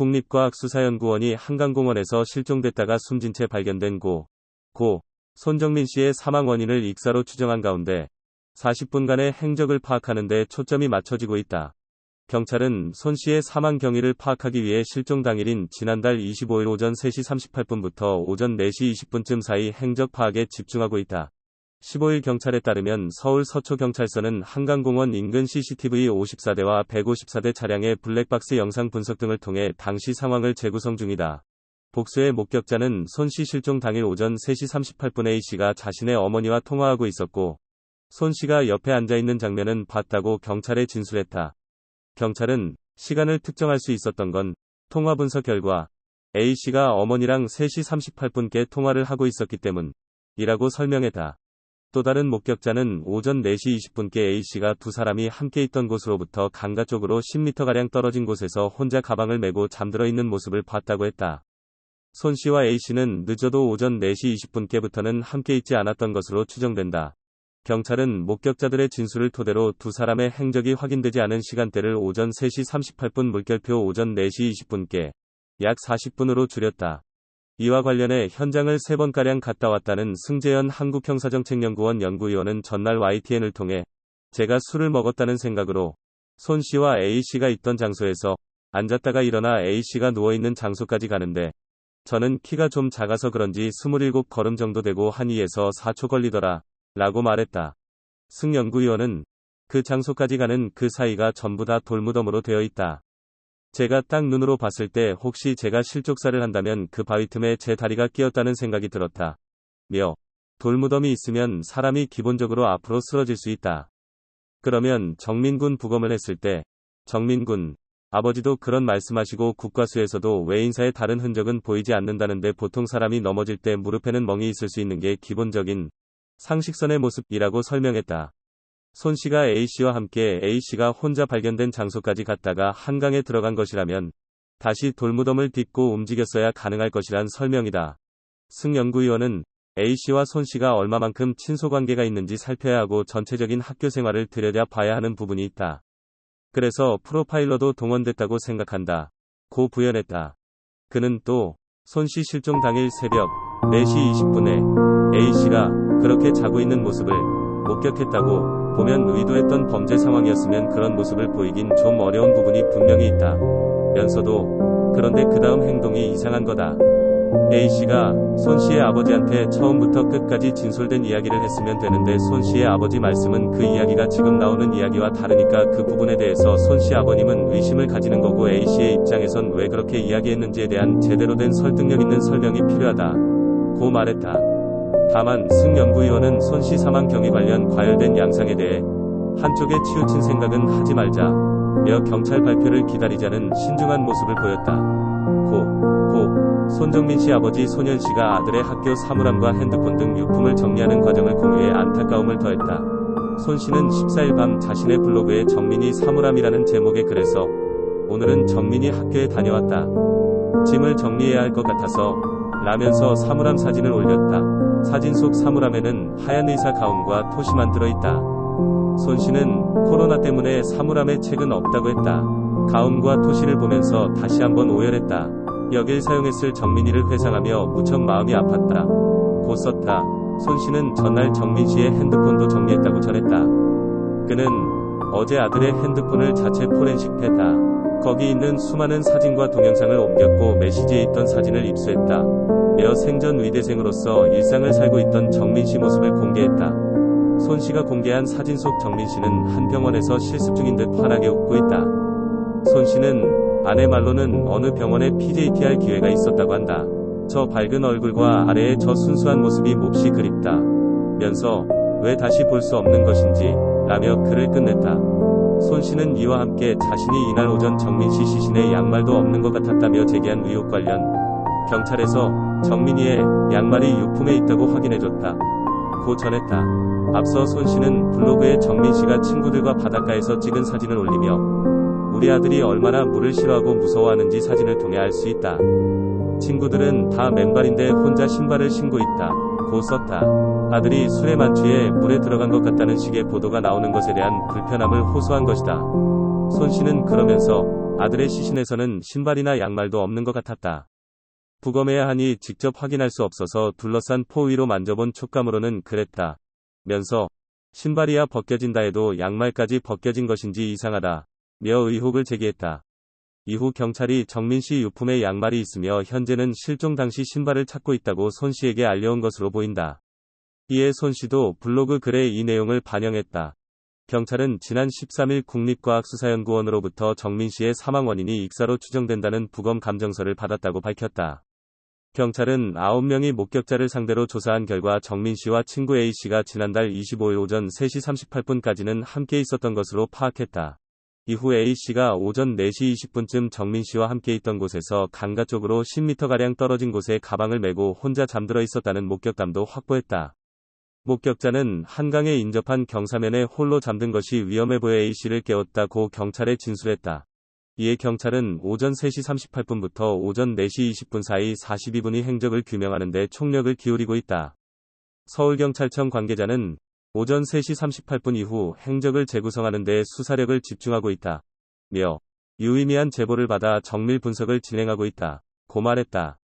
국립과학수사연구원이 한강공원에서 실종됐다가 숨진 채 발견된 고, 고, 손정민 씨의 사망 원인을 익사로 추정한 가운데 40분간의 행적을 파악하는 데 초점이 맞춰지고 있다. 경찰은 손 씨의 사망 경위를 파악하기 위해 실종 당일인 지난달 25일 오전 3시 38분부터 오전 4시 20분쯤 사이 행적 파악에 집중하고 있다. 15일 경찰에 따르면 서울 서초경찰서는 한강공원 인근 CCTV 54대와 154대 차량의 블랙박스 영상 분석 등을 통해 당시 상황을 재구성 중이다. 복수의 목격자는 손 씨 실종 당일 오전 3시 38분 A씨가 자신의 어머니와 통화하고 있었고, 손 씨가 옆에 앉아 있는 장면은 봤다고 경찰에 진술했다. 경찰은 시간을 특정할 수 있었던 건 통화 분석 결과 A씨가 어머니랑 3시 38분께 통화를 하고 있었기 때문이라고 설명했다. 또 다른 목격자는 오전 4시 20분께 A씨가 두 사람이 함께 있던 곳으로부터 강가 쪽으로 10m가량 떨어진 곳에서 혼자 가방을 메고 잠들어 있는 모습을 봤다고 했다. 손 씨와 A씨는 늦어도 오전 4시 20분께부터는 함께 있지 않았던 것으로 추정된다. 경찰은 목격자들의 진술을 토대로 두 사람의 행적이 확인되지 않은 시간대를 오전 3시 38분 물결표 오전 4시 20분께 약 40분으로 줄였다. 이와 관련해 현장을 3번가량 갔다 왔다는 승재현 한국형사정책연구원 연구위원은 전날 YTN을 통해 제가 술을 먹었다는 생각으로 손 씨와 A 씨가 있던 장소에서 앉았다가 일어나 A 씨가 누워있는 장소까지 가는데 저는 키가 좀 작아서 그런지 27 걸음 정도 되고 한 2에서 4초 걸리더라 라고 말했다. 승 연구위원은 그 장소까지 가는 그 사이가 전부 다 돌무덤으로 되어 있다. 제가 딱 눈으로 봤을 때 혹시 제가 실족사를 한다면 그 바위 틈에 제 다리가 끼었다는 생각이 들었다. 며 돌무덤이 있으면 사람이 기본적으로 앞으로 쓰러질 수 있다. 그러면 정민군 부검을 했을 때 정민군 아버지도 그런 말씀하시고 국과수에서도 외인사의 다른 흔적은 보이지 않는다는데 보통 사람이 넘어질 때 무릎에는 멍이 있을 수 있는 게 기본적인 상식선의 모습이라고 설명했다. 손 씨가 A 씨와 함께 A 씨가 혼자 발견된 장소까지 갔다가 한강에 들어간 것이라면 다시 돌무덤을 딛고 움직였어야 가능할 것이란 설명이다. 승 연구위원은 A 씨와 손 씨가 얼마만큼 친소 관계가 있는지 살펴야 하고 전체적인 학교 생활을 들여다 봐야 하는 부분이 있다. 그래서 프로파일러도 동원됐다고 생각한다. 고 부연했다. 그는 또 손 씨 실종 당일 새벽 4시 20분에 A 씨가 그렇게 자고 있는 모습을 목격했다고 보면 의도했던 범죄 상황이었으면 그런 모습을 보이긴 좀 어려운 부분이 분명히 있다. 면서도 그런데 그 다음 행동이 이상한 거다. A씨가 손 씨의 아버지한테 처음부터 끝까지 진솔된 이야기를 했으면 되는데 손 씨의 아버지 말씀은 그 이야기가 지금 나오는 이야기와 다르니까 그 부분에 대해서 손씨 아버님은 의심을 가지는 거고 A씨의 입장에선 왜 그렇게 이야기했는지에 대한 제대로 된 설득력 있는 설명이 필요하다. 고 말했다. 다만 승 연구위원은 손 씨 사망 경위 관련 과열된 양상에 대해 한쪽에 치우친 생각은 하지 말자. 며 경찰 발표를 기다리자는 신중한 모습을 보였다. 고, 고, 손정민 씨 아버지 소년 씨가 아들의 학교 사물함과 핸드폰 등 유품을 정리하는 과정을 공유해 안타까움을 더했다. 손 씨는 14일 밤 자신의 블로그에 정민이 사물함이라는 제목의 글에서 오늘은 정민이 학교에 다녀왔다. 짐을 정리해야 할 것 같아서 라면서 사물함 사진을 올렸다. 사진 속 사물함에는 하얀 의사 가운과 토시만 들어있다. 손 씨는 코로나 때문에 사물함에 책은 없다고 했다. 가운과 토시를 보면서 다시 한번 오열했다. 여길 사용했을 정민이를 회상하며 무척 마음이 아팠다. 고 썼다. 손 씨는 전날 정민 씨의 핸드폰도 정리했다고 전했다. 그는 어제 아들의 핸드폰을 자체 포렌식했다. 거기 있는 수많은 사진과 동영상을 옮겼고 메시지에 있던 사진을 입수했다. 며 생전 의대생으로서 일상을 살고 있던 정민 씨 모습을 공개했다. 손 씨가 공개한 사진 속 정민 씨는 한 병원에서 실습 중인 듯 환하게 웃고 있다. 손 씨는 아내 말로는 어느 병원에 PJT 할 기회가 있었다고 한다. 저 밝은 얼굴과 아래의 저 순수한 모습이 몹시 그립다. 면서 왜 다시 볼 수 없는 것인지 라며 글을 끝냈다. 손 씨는 이와 함께 자신이 이날 오전 정민 씨 시신에 양말도 없는 것 같았다며 제기한 의혹 관련 경찰에서 정민이의 양말이 유품에 있다고 확인해줬다. 고 전했다. 앞서 손 씨는 블로그에 정민 씨가 친구들과 바닷가에서 찍은 사진을 올리며 우리 아들이 얼마나 물을 싫어하고 무서워하는지 사진을 통해 알 수 있다. 친구들은 다 맨발인데 혼자 신발을 신고 있다. 고 썼다. 아들이 술에 만 취해 물에 들어간 것 같다는 식의 보도가 나오는 것에 대한 불편함을 호소한 것이다. 손 씨는 그러면서 아들의 시신에서는 신발이나 양말도 없는 것 같았다. 부검해야 하니 직접 확인할 수 없어서 둘러싼 포 위로 만져본 촉감으로는 그랬다. 면서 신발이야 벗겨진다 해도 양말까지 벗겨진 것인지 이상하다. 며 의혹을 제기했다. 이후 경찰이 정민 씨 유품에 양말이 있으며 현재는 실종 당시 신발을 찾고 있다고 손 씨에게 알려온 것으로 보인다. 이에 손 씨도 블로그 글에 이 내용을 반영했다. 경찰은 지난 13일 국립과학수사연구원으로부터 정민 씨의 사망 원인이 익사로 추정된다는 부검 감정서를 받았다고 밝혔다. 경찰은 9명이 목격자를 상대로 조사한 결과 정민 씨와 친구 A 씨가 지난달 25일 오전 3시 38분까지는 함께 있었던 것으로 파악했다. 이후 A 씨가 오전 4시 20분쯤 정민 씨와 함께 있던 곳에서 강가 쪽으로 10m가량 떨어진 곳에 가방을 메고 혼자 잠들어 있었다는 목격담도 확보했다. 목격자는 한강에 인접한 경사면에 홀로 잠든 것이 위험해 보여 A 씨를 깨웠다고 경찰에 진술했다. 이에 경찰은 오전 3시 38분부터 오전 4시 20분 사이 42분이 행적을 규명하는 데 총력을 기울이고 있다. 서울경찰청 관계자는 오전 3시 38분 이후 행적을 재구성하는 데 수사력을 집중하고 있다. 며 유의미한 제보를 받아 정밀 분석을 진행하고 있다. 고 말했다.